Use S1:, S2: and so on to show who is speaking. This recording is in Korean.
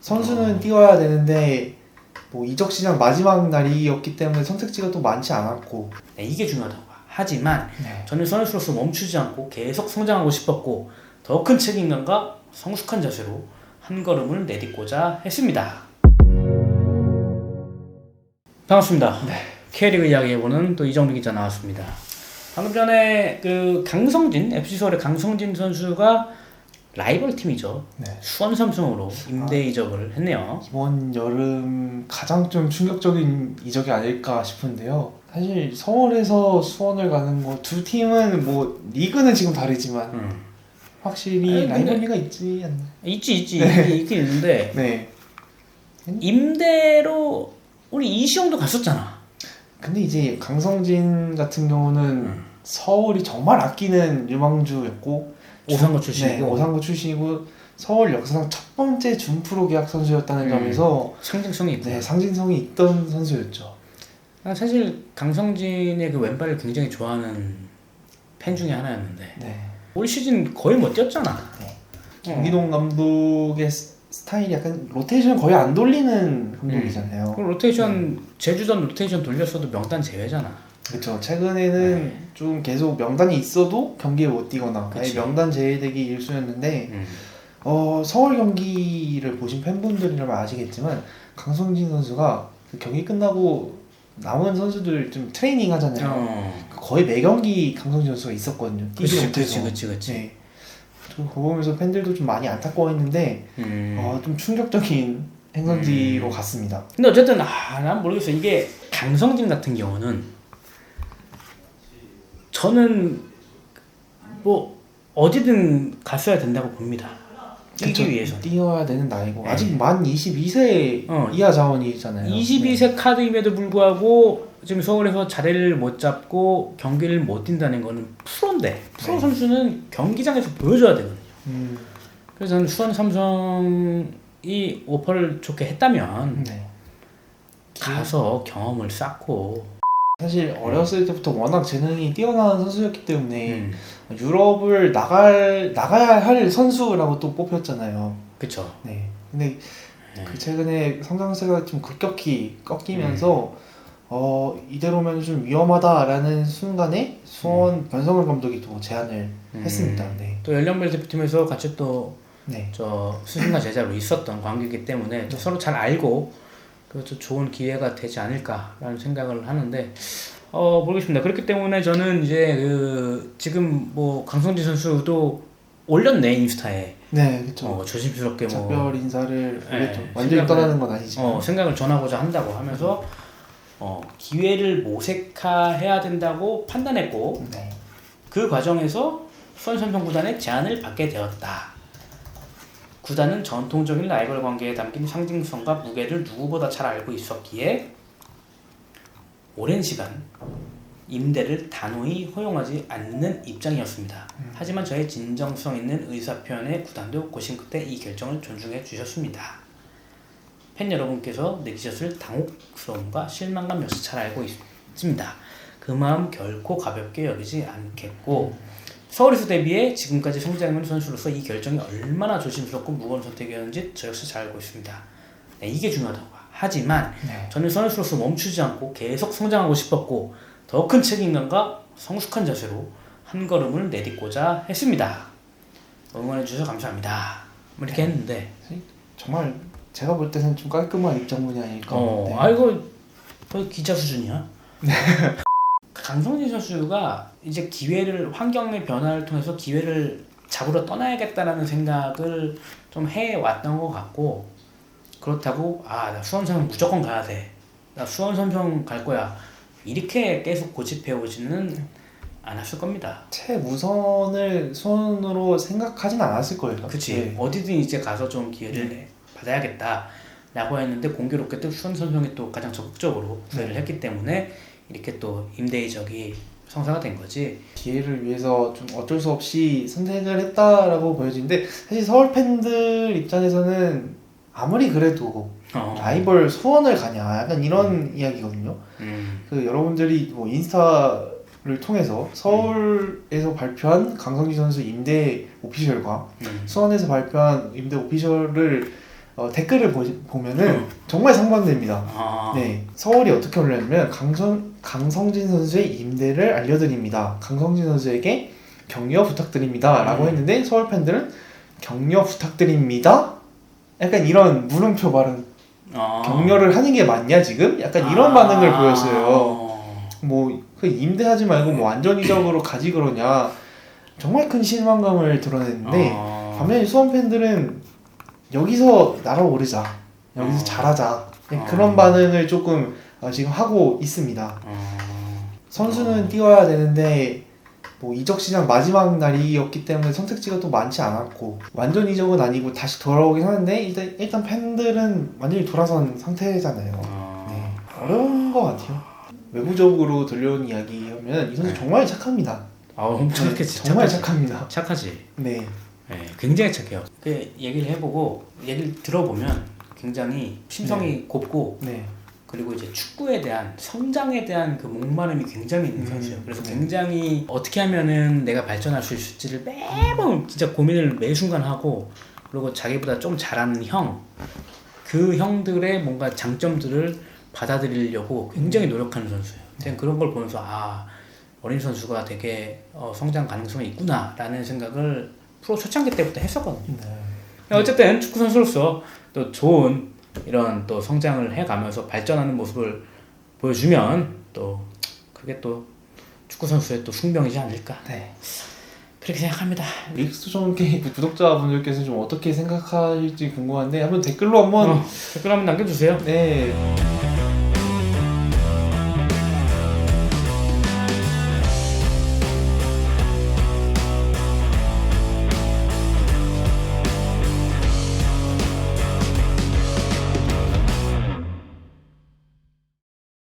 S1: 선수는
S2: 어.
S1: 뛰어야 되는데 뭐 이적 시장 마지막 날이었기 때문에 선택지가 또 많지 않았고
S2: 네, 이게 중요하다고 봐. 하지만
S1: 네.
S2: 저는 선수로서 멈추지 않고 계속 성장하고 싶었고 더 큰 책임감과 성숙한 자세로 한 걸음을 내딛고자 했습니다. 반갑습니다. K리그 이야기해보는 또 이정민 기자 나왔습니다. 방금 전에 그 강성진 FC 서울의 강성진 선수가 라이벌 팀이죠.
S1: 네.
S2: 수원 삼성으로 임대 이적을 했네요.
S1: 이번 여름 가장 좀 충격적인 이적이 아닐까 싶은데요. 사실 서울에서 수원을 가는 거두 팀은 뭐 리그는 지금 다르지만
S2: 음.
S1: 확실히 라이벌리가 있지 않나.
S2: 있지 있지 있긴, 있긴 있는데
S1: 네.
S2: 임대로 우리 이시영도 갔었잖아.
S1: 근데 이제 강성진 같은 경우는
S2: 음.
S1: 서울이 정말 아끼는 유망주였고
S2: 오상고
S1: 네,
S2: 출신이고
S1: 오상고 출신이고 서울 역사상 첫 번째 준프로 계약 선수였다는
S2: 음.
S1: 점에서
S2: 상징성이 있고.
S1: 네, 상징성이 있던 선수였죠.
S2: 아, 사실 강성진의 그 왼발을 굉장히 좋아하는 팬 중에 하나였는데
S1: 네.
S2: 올 시즌 거의 못 뛰었잖아.
S1: 네.
S2: 어.
S1: 김기동 감독의 스- 스타일이 약간 로테이션 거의 안 돌리는 감독이잖아요.
S2: 그 로테이션 제주전 로테이션 돌렸어도 명단 제외잖아.
S1: 그렇죠. 최근에는 좀 계속 명단이 있어도 경기에 못 뛰거나
S2: 그치.
S1: 명단 제외되기 일쑤였는데
S2: 음.
S1: 어, 서울 경기를 보신 팬분들이라면 아시겠지만 강성진 선수가 그 경기 끝나고 남은 선수들 좀 트레이닝 하잖아요.
S2: 어.
S1: 거의 매 경기 강성진 선수가 있었거든요. 뛰지 못해서.
S2: 그치 그치.
S1: 네. 저 그거 보면서 팬들도 좀 많이 안타까워했는데
S2: 음.
S1: 어, 좀 충격적인 행선지로
S2: 음.
S1: 갔습니다.
S2: 근데 어쨌든 아, 난 모르겠어. 이게 강성진 같은 경우는 저는 뭐 어디든 갔어야 된다고 봅니다. 뛰기. 위해서.
S1: 뛰어야 되는 나이고
S2: 네.
S1: 아직 만 22세
S2: 어.
S1: 이하 자원이잖아요.
S2: 22세 카드임에도 불구하고 지금 서울에서 자리를 못 잡고 경기를 못 뛴다는 거는 프로인데 프로
S1: 네.
S2: 선수는 경기장에서 보여줘야 되거든요.
S1: 음,
S2: 그래서 저는 수원 삼성이 오퍼를 좋게 했다면
S1: 네.
S2: 가서 경험을 쌓고
S1: 사실 어렸을 때부터 워낙 재능이 뛰어난 선수였기 때문에
S2: 음,
S1: 유럽을 나갈 나가야 할 선수라고 또 뽑혔잖아요.
S2: 그쵸.
S1: 네. 근데
S2: 네.
S1: 그 최근에 성장세가 좀 급격히 꺾이면서 어 이대로면 좀 위험하다라는 순간에 수원 변성을 감독이 또 제안을
S2: 음.
S1: 했습니다. 네.
S2: 또 연령별 대표팀에서 같이 또
S1: 네.
S2: 저 스승과 제자로 있었던 관계이기 때문에 또 서로 잘 알고 그것도 좋은 기회가 되지 않을까라는 생각을 하는데 어 모르겠습니다. 그렇기 때문에 저는 이제 그 지금 뭐 강성진 선수도 올렸네 인스타에
S1: 네, 그렇죠.
S2: 어, 조심스럽게 뭐
S1: 작별 인사를
S2: 네.
S1: 완전히 떠나는 건 아니지만.
S2: 어, 생각을 전하고자 한다고 하면서 어, 기회를 모색해야 된다고 판단했고
S1: 네.
S2: 그 과정에서 수원 삼성 구단의 제안을 받게 되었다. 구단은 전통적인 라이벌 관계에 담긴 상징성과 무게를 누구보다 잘 알고 있었기에 오랜 시간 임대를 단호히 허용하지 않는 입장이었습니다. 하지만 저의 진정성 있는 의사표현에 구단도 고심 끝에 이 결정을 존중해 주셨습니다. 팬 여러분께서 느끼셨을 당혹스러움과 실망감 역시 잘 알고 있습니다. 그 마음 결코 가볍게 여기지 않겠고 서울에서 데뷔해 지금까지 성장한 선수로서 이 결정이 얼마나 조심스럽고 무거운 선택이었는지 저 역시 잘 알고 있습니다. 네, 이게 중요하다고 봐. 하지만
S1: 네.
S2: 저는 선수로서 멈추지 않고 계속 성장하고 싶었고 더 큰 책임감과 성숙한 자세로 한 걸음을 내딛고자 했습니다. 응원해 주셔서 감사합니다. 뭐 이렇게 했는데
S1: 정말 제가 볼 때는 좀 깔끔한 입장문이 아닐까.
S2: 어,
S1: 네.
S2: 아이고 거의 기자 수준이야. 강성진 선수가 이제 기회를 환경의 변화를 통해서 기회를 잡으러 떠나야겠다라는 생각을 좀 해왔던 것 같고 그렇다고 아 나 수원 삼성 무조건 가야 돼. 나 수원 삼성 갈 거야. 이렇게 계속 고집해 오지는 않았을 겁니다.
S1: 최우선을 수원으로 생각하진 않았을 거예요.
S2: 그치
S1: 네.
S2: 어디든 이제 가서 좀 기회를 내- 받아야겠다 라고 했는데 공교롭게 또 수원 삼성이 또 가장 적극적으로 구애를 했기 때문에 이렇게 또 임대 이적이 성사가 된 거지
S1: 기회를 위해서 좀 어쩔 수 없이 선택을 했다라고 보여지는데 사실 서울 팬들 입장에서는 아무리 그래도
S2: 어.
S1: 라이벌 수원을 가냐 약간 이런 이야기거든요.
S2: 음.
S1: 그 여러분들이 뭐 인스타를 통해서 서울에서 발표한 강성기 선수 임대 오피셜과
S2: 음.
S1: 수원에서 발표한 임대 오피셜을 어, 댓글을 보, 보면은
S2: 음.
S1: 정말 상반됩니다.
S2: 아,
S1: 네, 서울이 어떻게 올렸냐면 강성, 강성진 선수의 임대를 알려드립니다. 강성진 선수에게 격려 부탁드립니다. 라고
S2: 음.
S1: 했는데 서울 팬들은 격려 부탁드립니다. 약간 이런 물음표 발음
S2: 아.
S1: 격려를 하는 게 맞냐 지금? 약간 이런
S2: 아.
S1: 반응을 보였어요. 뭐 그 임대하지 말고 뭐 안전이적으로 가지 그러냐 정말 큰 실망감을 드러냈는데
S2: 아.
S1: 반면에 수원 팬들은 여기서 날아오르자 여기서
S2: 어.
S1: 잘하자 네,
S2: 어.
S1: 그런 반응을 조금 어, 지금 하고 있습니다.
S2: 아.
S1: 선수는 뛰어야 되는데 뭐 이적 시장 마지막 날이었기 때문에 선택지가 또 많지 않았고 완전 이적은 아니고 다시 돌아오긴 하는데 일단 일단 팬들은 완전히 돌아선 상태잖아요.
S2: 아.
S1: 네, 어려운 것 같아요. 외부적으로 들려온 이야기하면 이 선수
S2: 네.
S1: 정말 착합니다.
S2: 아, 엄청
S1: 네,
S2: 착했지.
S1: 정말
S2: 착하지.
S1: 착합니다.
S2: 착하지.
S1: 네.
S2: 네, 굉장히 착해요. 그 얘기를 해보고 얘기를 들어보면 굉장히 심성이 곱고
S1: 네.
S2: 그리고 이제 축구에 대한 성장에 대한 그 목마름이 굉장히 있는
S1: 음,
S2: 선수예요. 그래서
S1: 네.
S2: 굉장히 어떻게 하면은 내가 발전할 수 있을지를 매번 진짜 고민을 매 순간 하고 그리고 자기보다 좀 잘하는 형, 그 형들의 뭔가 장점들을 받아들이려고 굉장히 노력하는 선수예요. 근데 그런 걸 보면서 아 어린 선수가 되게 어, 성장 가능성이 있구나라는 생각을 프로 초창기 때부터 했었거든요.
S1: 네.
S2: 어쨌든 축구 선수로서 또 좋은 이런 또 성장을 해가면서 발전하는 모습을 보여주면 또 그게 또 축구 선수의 또 숙명이지 않을까
S1: 네.
S2: 그렇게 생각합니다.
S1: 믹스존 게임 구독자분들께서 좀 어떻게 생각하실지 궁금한데 한번 댓글로 한번
S2: 어, 댓글 한번 남겨주세요.
S1: 네